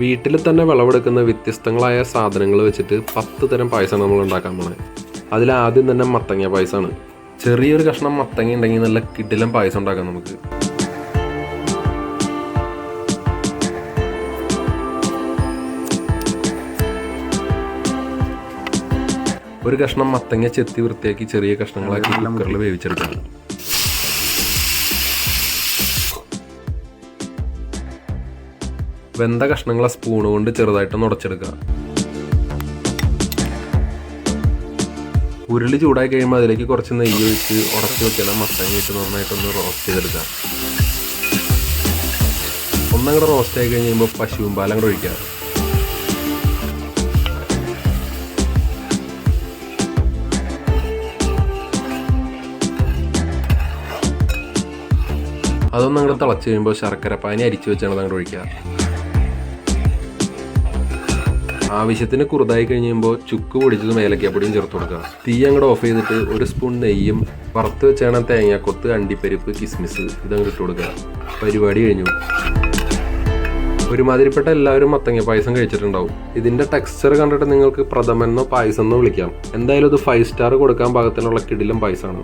വീട്ടിൽ തന്നെ വിളവെടുക്കുന്ന വ്യത്യസ്തങ്ങളായ സാധനങ്ങൾ വെച്ചിട്ട് പത്ത് തരം പായസം നമ്മൾ ഉണ്ടാക്കാൻ പോണേ. അതിൽ ആദ്യം തന്നെ മത്തങ്ങ പായസമാണ് ചെറിയൊരു കഷ്ണം മത്തങ്ങ ഉണ്ടെങ്കിൽ നല്ല കിടിലം പായസം ഉണ്ടാക്കാം നമുക്ക്. ഒരു കഷ്ണം മത്തങ്ങ ചെത്തി വൃത്തിയാക്കി ചെറിയ കഷ്ണങ്ങളാക്കി കുക്കറിൽ വേവിച്ചെടുക്കാം. വെന്ത കഷ്ണങ്ങളെ സ്പൂൺ കൊണ്ട് ചെറുതായിട്ടൊന്ന് ഉടച്ചെടുക്കുക. ഉരുളി ചൂടായി കഴിയുമ്പോൾ അതിലേക്ക് കുറച്ച് നെയ്യ് ഒഴിച്ച് ഉടച്ചു വെക്കണം മത്തങ്ങ ഇട്ട് നന്നായിട്ടൊന്ന് റോസ്റ്റ് ചെയ്തെടുക്കുക. ഒന്നങ്ങടെ റോസ്റ്റ് ആയി കഴിഞ്ഞ് കഴിയുമ്പോൾ പശുവും പാലം കൂടെ ഒഴിക്കുക. അതൊന്നും അങ്ങോട്ട് തിളച്ച് കഴിയുമ്പോൾ ശർക്കര പാനി അരിച്ചു വെച്ചാണ് അങ്ങോട്ട് ഒഴിക്കുക. ആവശ്യത്തിന് കുറുതായി കഴിയുമ്പോൾ ചുക്ക് പൊടിച്ചതും ഏലക്കാപ്പൊടിയും ചേർത്ത് കൊടുക്കുക. തീ അങ്ങോട്ട് ഓഫ് ചെയ്തിട്ട് ഒരു സ്പൂൺ നെയ്യും വറുത്ത് വെച്ചാണ് തേങ്ങാക്കൊത്ത് അണ്ടിപ്പരിപ്പ് കിസ്മിസ് ഇതങ്ങോട്ട് ഇട്ട് കൊടുക്കുക. പരിപാടി കഴിഞ്ഞു. ഒരുമാതിരിപ്പെട്ട എല്ലാവരും മത്തങ്ങ പായസം കഴിച്ചിട്ടുണ്ടാവും. ഇതിന്റെ ടെക്സ്ചർ കണ്ടിട്ട് നിങ്ങൾക്ക് പ്രഥമെന്നോ പായസം എന്നോ വിളിക്കാം. എന്തായാലും ഇത് ഫൈവ് സ്റ്റാർ കൊടുക്കാൻ പാകത്തിനുള്ള കിടിലം പായസമാണ്